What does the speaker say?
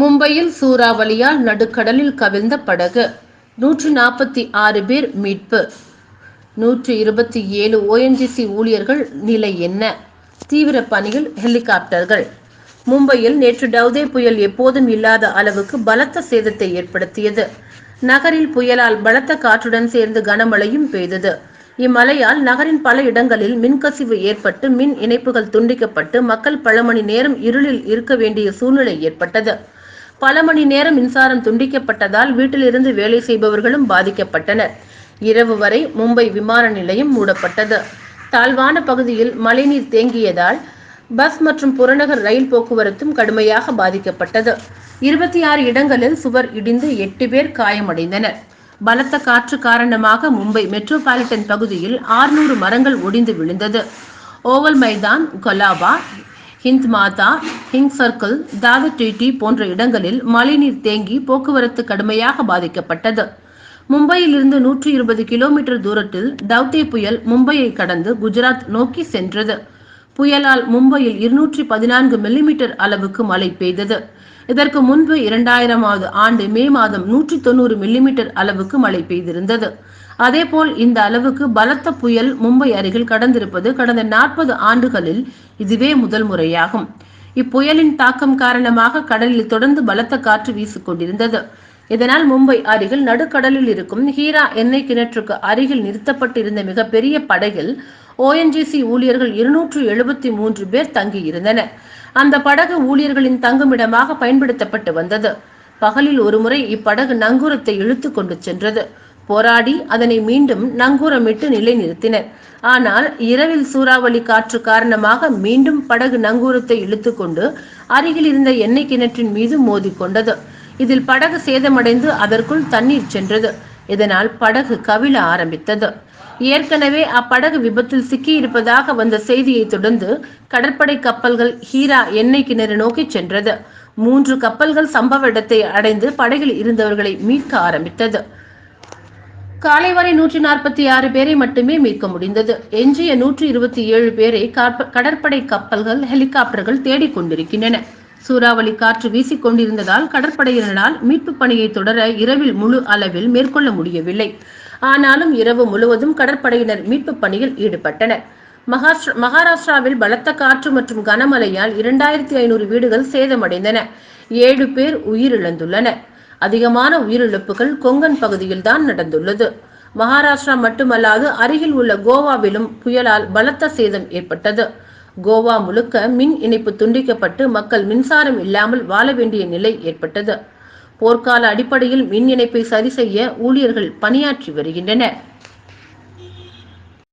மும்பையில் சூறாவளியால் நடுக்கடலில் கவிழ்ந்த படகு. நூற்று நாற்பத்தி ஆறு பேர் மீட்பு. நூற்று இருபத்தி ஏழு ஓஎன்ஜிசி ஊழியர்கள் நிலை என்ன? தீவிர பணியில் ஹெலிகாப்டர்கள். மும்பையில் நேற்று டவுதே புயல் எப்போதும் இல்லாத அளவுக்கு பலத்த சேதத்தை ஏற்படுத்தியது. நகரில் புயலால் பலத்த காற்றுடன் சேர்ந்து கனமழையும் பெய்தது. இம்மழையால் நகரின் பல இடங்களில் மின்கசிவு ஏற்பட்டு மின் இணைப்புகள் துண்டிக்கப்பட்டு மக்கள் பல மணி நேரம் இருளில் இருக்க வேண்டிய சூழ்நிலை ஏற்பட்டது. பல மணி நேரம் மின்சாரம் துண்டிக்கப்பட்டதால் வீட்டிலிருந்து வேலை செய்பவர்களும் பாதிக்கப்பட்டனர். இரவு வரை மும்பை விமான நிலையம் மூடப்பட்டது. தாழ்வான பகுதியில் மழைநீர் தேங்கியதால் பஸ் மற்றும் புறநகர் ரயில் போக்குவரத்தும் கடுமையாக பாதிக்கப்பட்டது. இருபத்தி ஆறு இடங்களில் சுவர் இடிந்து எட்டு பேர் காயமடைந்தனர். பலத்த காற்று காரணமாக மும்பை மெட்ரோபாலிட்டன் பகுதியில் ஆறுநூறு மரங்கள் ஒடிந்து விழுந்தது. ஓவல் மைதான் கொலாபா ஹிந்த் மாதா ஹிங் சர்க்கிள் தாதர் டிடி போன்ற இடங்களில் மழைநீர் தேங்கி போக்குவரத்து கடுமையாக பாதிக்கப்பட்டது. மும்பையிலிருந்து நூற்றி இருபது கிலோமீட்டர் தூரத்தில் டவ்தே புயல் மும்பையை கடந்து குஜராத் நோக்கி சென்றது. புயலால் மும்பையில் இருநூற்றி பதினான்கு மில்லிமீட்டர் அளவுக்கு மழை பெய்தது. இதற்கு முன்பு இரண்டாயிரமாவது ஆண்டு மே மாதம் நூற்றி தொண்ணூறு மில்லிமீட்டர் அளவுக்கு மழை பெய்திருந்தது. அதேபோல் இந்த அளவுக்கு பலத்த புயல் மும்பை அருகில் கடந்திருப்பது கடந்த நாற்பது ஆண்டுகளில் இதுவே முதல் முறையாகும். இப்புயலின் தாக்கம் காரணமாக கடலில் தொடர்ந்து பலத்த காற்று வீசிக்கொண்டிருந்தது இதனால் மும்பை அருகில் நடுக்கடலில் இருக்கும் ஹீரா எண்ணெய் கிணற்றுக்கு அருகில் நிறுத்தப்பட்டிருந்த மிகப்பெரிய படகில் ஓஎன்ஜிசி ஊழியர்கள் இருநூற்று எழுபத்தி மூன்று பேர் தங்கியிருந்தனர். அந்த படகு ஊழியர்களின் தங்குமிடமாக பயன்படுத்தப்பட்டு வந்தது. பகலில் ஒருமுறை இப்படகு நங்கூரத்தை இழுத்து கொண்டு சென்றது. போராடி அதனை மீண்டும் நங்கூரமிட்டு நிலைநிறுத்தினர். ஆனால் இரவில் சூறாவளி காற்று காரணமாக மீண்டும் படகு நங்கூரத்தை இழுத்துக்கொண்டு அருகில் இருந்த எண்ணெய் கிணற்றின் மீது மோதிக்கொண்டது. இதில் படகு சேதமடைந்து அதற்குள் தண்ணீர் சென்றது. இதனால் படகு கவிழ ஆரம்பித்தது. ஏற்கனவே அப்படகு விபத்தில் சிக்கியிருப்பதாக வந்த செய்தியை தொடர்ந்து கடற்படை கப்பல்கள் ஹீரா எண்ணெய் கிணறு நோக்கி சென்றது. மூன்று கப்பல்கள் சம்பவ இடத்தை அடைந்து படகில் இருந்தவர்களை மீட்க ஆரம்பித்தது. காலை வரை நூற்றி நாற்பத்தி ஆறு பேரை மட்டுமே மீட்க முடிந்தது. எஞ்சிய நூற்றி இருபத்தி ஏழு பேரை கடற்படை கப்பல்கள் ஹெலிகாப்டர்கள் தேடிக் கொண்டிருக்கின்றன. சூறாவளி காற்று வீசிக் கொண்டிருந்ததால் கடற்படையினரால் மீட்பு பணியை தொடர இரவில் முழு அளவில் மேற்கொள்ள முடியவில்லை. ஆனாலும் இரவு முழுவதும் கடற்படையினர் மீட்பு பணியில் ஈடுபட்டனர். மகாராஷ்டிராவில் பலத்த காற்று மற்றும் கனமழையால் இரண்டாயிரத்தி ஐநூறு வீடுகள் சேதமடைந்தன. ஏழு பேர் உயிரிழந்துள்ளனர். அதிகமான உயிரிழப்புகள் கொங்கன் பகுதியில் தான் நடந்துள்ளது. மகாராஷ்டிரா மட்டுமல்லாது அருகில் உள்ள கோவாவிலும் புயலால் பலத்த சேதம் ஏற்பட்டது. கோவா முழுக்க மின் இணைப்பு துண்டிக்கப்பட்டு மக்கள் மின்சாரம் இல்லாமல் வாழ வேண்டிய நிலை ஏற்பட்டது. போர்க்கால அடிப்படையில் மின் இணைப்பை சரி செய்ய ஊழியர்கள் பணியாற்றி வருகின்றனர்.